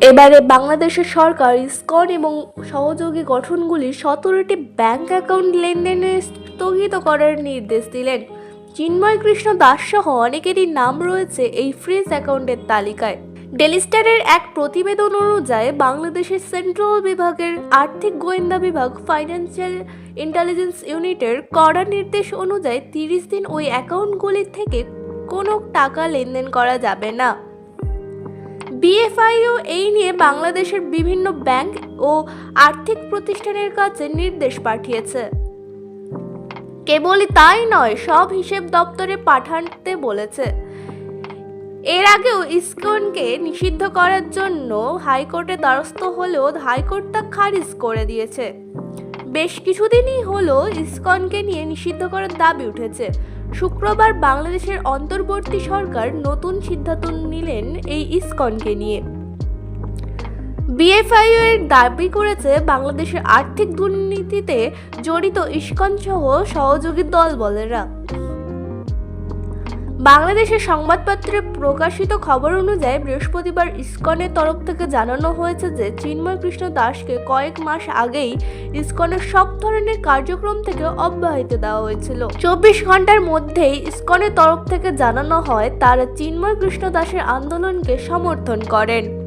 এবারে বাংলাদেশের সরকার ইসকন এবং সহযোগী গঠনগুলির সতেরোটি ব্যাংক অ্যাকাউন্ট লেনদেনে স্থগিত করার নির্দেশ দিলেন। চিন্ময় কৃষ্ণ দাস সহ অনেকেরই নাম রয়েছে এই ফ্রিজ অ্যাকাউন্টের তালিকায়। ডেলিস্টারের এক প্রতিবেদন অনুযায়ী বাংলাদেশের সেন্ট্রাল বিভাগের আর্থিক গোয়েন্দা বিভাগ ফাইন্যান্সিয়াল ইন্টেলিজেন্স ইউনিটের কড়া নির্দেশ অনুযায়ী তিরিশ দিন ওই অ্যাকাউন্টগুলির থেকে কোনো টাকা লেনদেন করা যাবে না। বিএফআইও এই নিয়ে বাংলাদেশের বিভিন্ন ব্যাংক ও আর্থিক প্রতিষ্ঠানের কাছে নির্দেশ পাঠিয়েছে। কেবলই তাই নয়, সব হিসেব দপ্তরে পাঠাতে বলেছে। এর আগেও ইসকনকে নিষিদ্ধ করার জন্য হাইকোর্টে দ্বারস্থ হলেও হাইকোর্ট তা খারিজ করে দিয়েছে। বেশ কিছুদিনই হলো ইসকনকে নিয়ে নিষিদ্ধ করার দাবি উঠেছে। শুক্রবার বাংলাদেশের অন্তর্বর্তী সরকার নতুন সিদ্ধান্ত নিলেন এই ইসকনকে নিয়ে। বিএফআইও এর দাবি করেছে বাংলাদেশের আর্থিক দুর্নীতিতে জড়িত ইস্কন সহ সহযোগী দলবলেরা। বাংলাদেশের সংবাদপত্রে প্রকাশিত খবর অনুযায়ী বৃহস্পতিবার ইস্কনের তরফ থেকে জানানো হয়েছে যে চিন্ময় কৃষ্ণ দাসকে কয়েক মাস আগেই ইস্কনের সব ধরনের কার্যক্রম থেকে অব্যাহতি দেওয়া হয়েছিল। চব্বিশ ঘণ্টার মধ্যেই ইস্কনের তরফ থেকে জানানো হয়, তারা চিন্ময় কৃষ্ণ দাসের আন্দোলনকে সমর্থন করেন।